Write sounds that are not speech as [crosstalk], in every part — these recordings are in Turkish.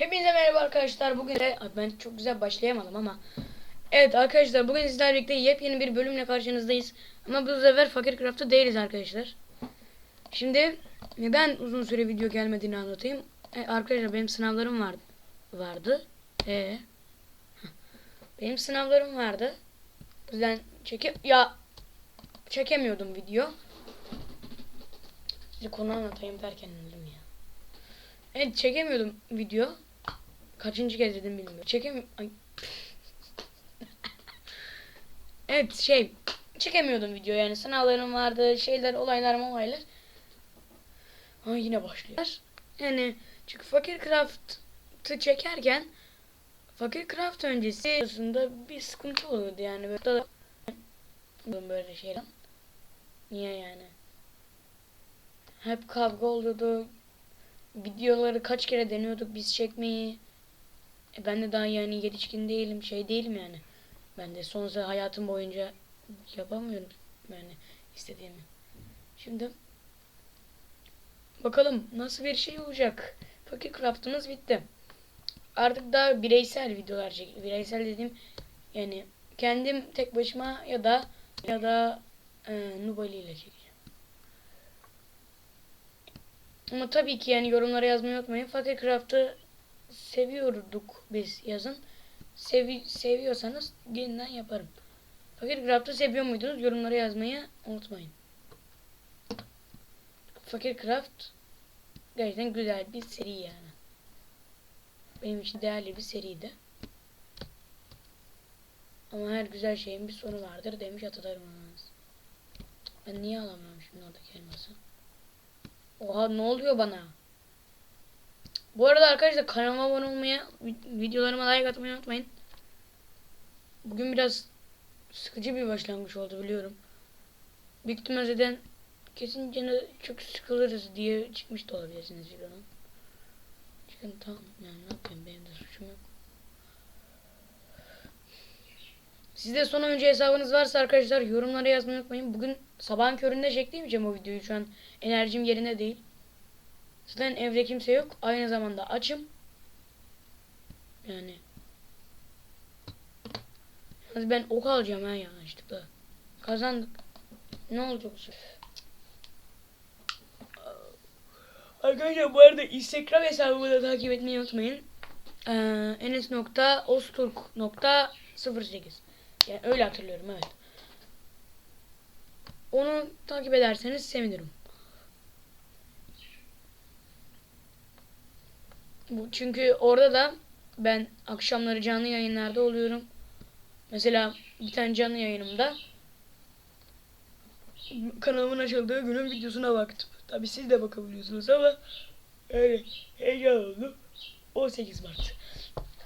Hepinize merhaba arkadaşlar. Bugün de ben çok güzel başlayamadım ama Evet arkadaşlar bugün sizlerle birlikte yepyeni bir bölümle karşınızdayız. Ama bu sefer Fakir Craft'ta değiliz arkadaşlar. Şimdi neden uzun süre video gelmediğini anlatayım. E, arkadaşlar benim sınavlarım vardı. Vardı. E benim sınavlarım vardı. O yüzden çekip ya çekemiyordum video. Size konu anlatayım derken öldüm ya. Evet çekemiyordum video. Kaçıncı kez dedim bilmiyorum. Çekem... [laughs] Evet şey... Çekemiyordum video yani sınavlarım vardı şeyler olaylar olaylar. Ha yine başlıyor. Yani çünkü Fakir Craft'ı çekerken Fakir Craft öncesi arasında bir sıkıntı oluyordu yani böyle böyle şeyler. Niye yani? Hep kavga oluyordu. Videoları kaç kere deniyorduk biz çekmeyi. E ben de daha yani yetişkin değilim, şey değilim yani. Ben de sonrasında hayatım boyunca yapamıyorum yani istediğimi. Şimdi bakalım nasıl bir şey olacak. Fakir craftımız bitti. Artık daha bireysel videolar çek. Bireysel dediğim yani kendim tek başıma ya da ya da e, Nubali ile çekeceğim. Ama tabii ki yani yorumlara yazmayı unutmayın. Fakir Craft'ı seviyorduk biz yazın. Sevi seviyorsanız yeniden yaparım. Fakir Craft'ı seviyor muydunuz? Yorumlara yazmayı unutmayın. Fakir Craft gerçekten güzel bir seri yani. Benim için değerli bir seriydi. Ama her güzel şeyin bir sonu vardır demiş atalarımız. Ben niye alamıyorum şimdi oradaki elması? Oha ne oluyor bana? Bu arada arkadaşlar kanalıma abone olmayı, videolarıma like atmayı unutmayın. Bugün biraz sıkıcı bir başlangıç oldu biliyorum. Büyük ihtimal zaten kesin canı çok sıkılırız diye çıkmış da olabilirsiniz videonun. Çıkın tamam yani ne yapayım benim de suçum yok. Sizde son önce hesabınız varsa arkadaşlar yorumlara yazmayı unutmayın. Bugün sabahın köründe çekmeyeceğim o videoyu şu an. Enerjim yerine değil. Zaten evde kimse yok. Aynı zamanda açım. Yani. Yalnız ben ok alacağım ha yanlışlıkla. Kazandık. Ne olacak? Arkadaşlar bu arada Instagram hesabımı da takip etmeyi unutmayın. Ee, enes.osturk.08 Yani öyle hatırlıyorum evet. Onu takip ederseniz sevinirim. Bu çünkü orada da ben akşamları canlı yayınlarda oluyorum. Mesela bir tane canlı yayınımda kanalımın açıldığı günün videosuna baktım. Tabi siz de bakabiliyorsunuz ama öyle heyecan oldu. 18 Mart.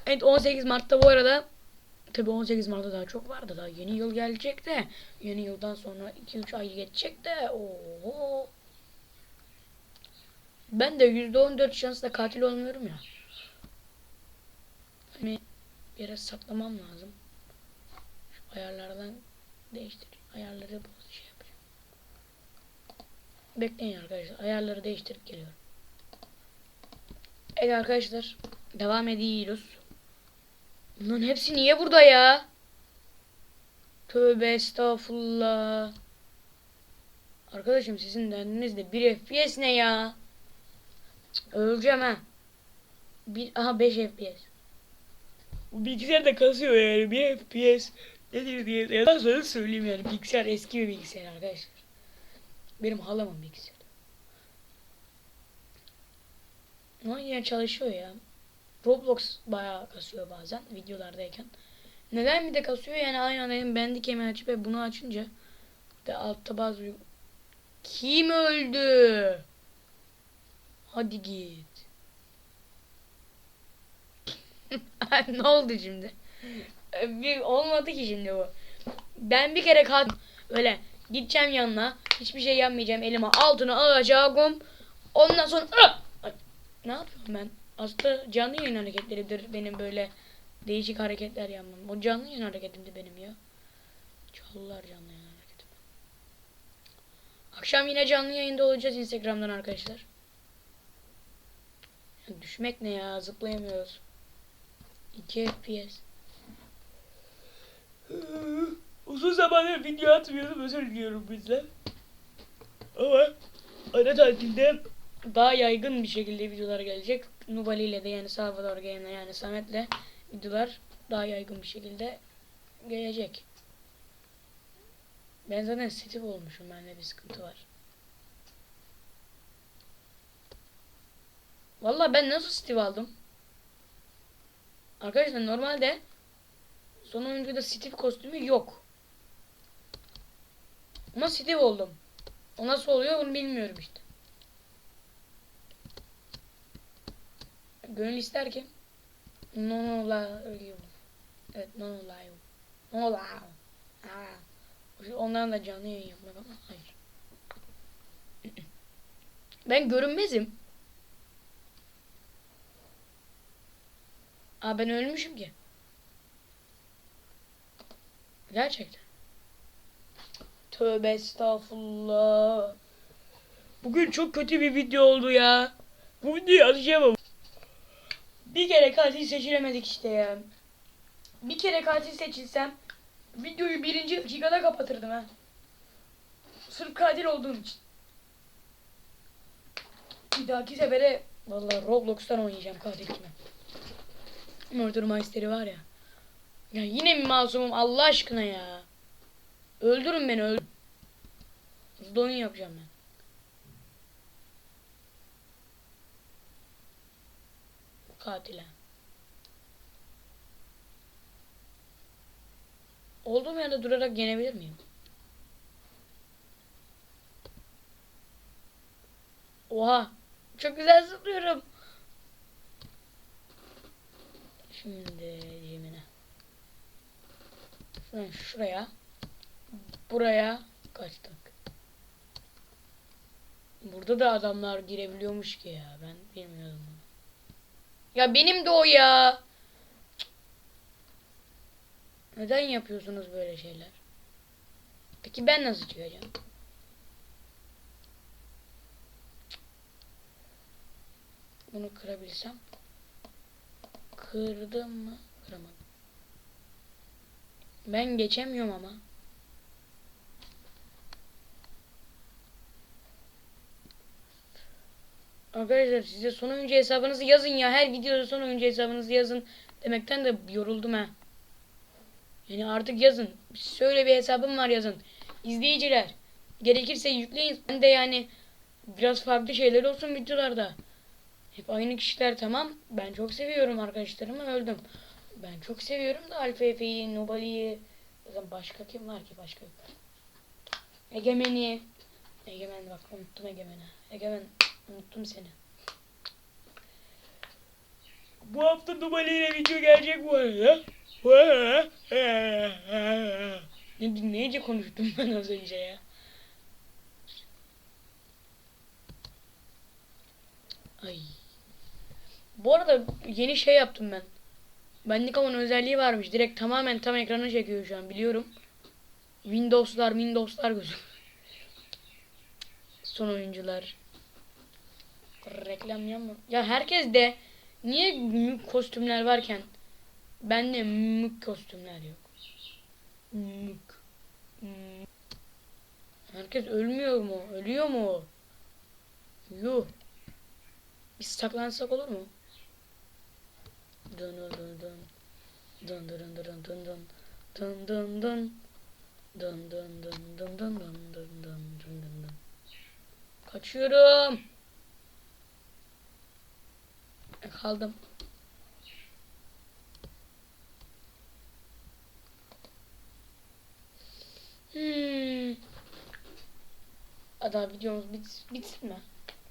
Evet 18 Mart'ta bu arada Tabi 18 Mart'ta daha çok vardı. Daha yeni yıl gelecek de. Yeni yıldan sonra 2-3 ay geçecek de. Oo. Ben de %14 şansla katil olmuyorum ya. Hani bir yere saklamam lazım. Şu ayarlardan değiştir. Ayarları boz şey yapacağım. Bekleyin arkadaşlar. Ayarları değiştirip geliyorum. Evet arkadaşlar. Devam ediyoruz. Bunların hepsi niye burada ya? Tövbe estağfurullah. Arkadaşım sizin derdiniz de 1 FPS ne ya? Öleceğim ha. Bir, aha 5 FPS. Bu bilgisayar da kasıyor yani 1 FPS. Nedir diye yazarsanız söyleyeyim yani. Bilgisayar eski bir bilgisayar arkadaşlar. Benim halamın bilgisayarı. Ama yine çalışıyor ya. Roblox bayağı kasıyor bazen videolardayken. Neden bir de kasıyor yani aynı anda benim Bandicam'i açıp bunu açınca de altta bazı kim öldü? Hadi git. [laughs] ne oldu şimdi? Bir olmadı ki şimdi bu. Ben bir kere kalk öyle gideceğim yanına hiçbir şey yapmayacağım elime altına alacağım. Ondan sonra ne yapıyorum ben? Aslında canlı yayın hareketleridir benim böyle değişik hareketler yapmam. O canlı yayın hareketimdi benim ya. Çalılar canlı yayın hareketim. Akşam yine canlı yayında olacağız Instagram'dan arkadaşlar. Düşmek ne ya? Zıplayamıyoruz. 2 FPS. Uzun zamandır video atmıyordum. Özür diliyorum bizden. Ama ara tatilde daha yaygın bir şekilde videolar gelecek. Nubali ile de yani Salvador Game'le yani Samet'le videolar daha yaygın bir şekilde gelecek. Ben zaten Steve olmuşum. Bende bir sıkıntı var. Vallahi ben nasıl Steve aldım? Arkadaşlar normalde son oyuncuda Steve kostümü yok. Ama Steve oldum. O nasıl oluyor bunu bilmiyorum işte. Gönül ister ki No no la Evet no no la No Aa. Onların da canlı yayın yapmak ama hayır. Ben görünmezim. Aa ben ölmüşüm ki. Gerçekten. Tövbe estağfurullah. Bugün çok kötü bir video oldu ya. Bu videoyu atacağım Bir kere katil seçilemedik işte ya. Bir kere katil seçilsem videoyu birinci dakikada kapatırdım ha. Sırf katil olduğum için. Bir dahaki sefere vallahi Roblox'tan oynayacağım katil kime. Murder Mystery var ya. Ya yine mi masumum Allah aşkına ya. Öldürün beni öldürün. Hızlı oyun yapacağım ben. Katile. Olduğum yerde durarak yenebilir miyim? Oha. Çok güzel zıplıyorum. Şimdi yemine. Şuradan şuraya. Buraya kaçtık. Burada da adamlar girebiliyormuş ki ya. Ben bilmiyordum bunu. Ya benim de o ya. Neden yapıyorsunuz böyle şeyler? Peki ben nasıl çıkacağım? Bunu kırabilsem. Kırdım mı? Kıramadım. Ben geçemiyorum ama. Arkadaşlar size son oyuncu hesabınızı yazın ya. Her videoda son oyuncu hesabınızı yazın. Demekten de yoruldum ha. Yani artık yazın. Şöyle bir hesabım var yazın. İzleyiciler. Gerekirse yükleyin. Ben de yani biraz farklı şeyler olsun videolarda. Hep aynı kişiler tamam. Ben çok seviyorum arkadaşlarımı öldüm. Ben çok seviyorum da Alfa Efe'yi, Nobali'yi. Zaten başka kim var ki başka. Egemen'i. Egemen bak unuttum Egemen'i. Egemen unuttum seni. Bu hafta Nobali ile video gelecek bu arada. Ne, neyce konuştum ben az önce ya. Ay. Bu arada yeni şey yaptım ben. Benlik ama özelliği varmış. Direkt tamamen tam ekranı çekiyor şu an biliyorum. Windows'lar Windows'lar gözüm. Son oyuncular. Reklam yapma. Ya herkes de niye mük kostümler varken bende mük kostümler yok. Mük. Mük. Herkes ölmüyor mu? Ölüyor mu? Yuh. Biz saklansak olur mu? Dın dın dın dın. Dın dın dın dın dın dın. Dın dın dın. Dın dın dın dın dın dın dın dın. Kaçıyorum. E, Kaldım. Hmm. Ada videomuz bit bitsin mi?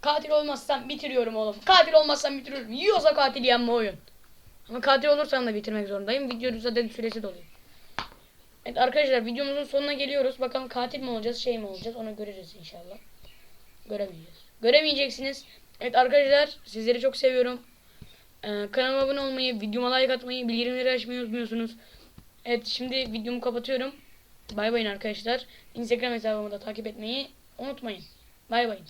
Katil olmazsam bitiriyorum oğlum. Katil olmazsam bitiriyorum. Yiyorsa katil yenme oyun. Ama katil olursam da bitirmek zorundayım. Videonun zaten süresi doluyor. Evet arkadaşlar videomuzun sonuna geliyoruz. Bakalım katil mi olacağız şey mi olacağız onu göreceğiz inşallah. Göremeyeceğiz. Göremeyeceksiniz. Evet arkadaşlar sizleri çok seviyorum. Ee, kanalıma abone olmayı, videoma like atmayı, bildirimleri açmayı unutmuyorsunuz. Evet şimdi videomu kapatıyorum. Bay bayın arkadaşlar. Instagram hesabımı da takip etmeyi unutmayın. Bay bayın.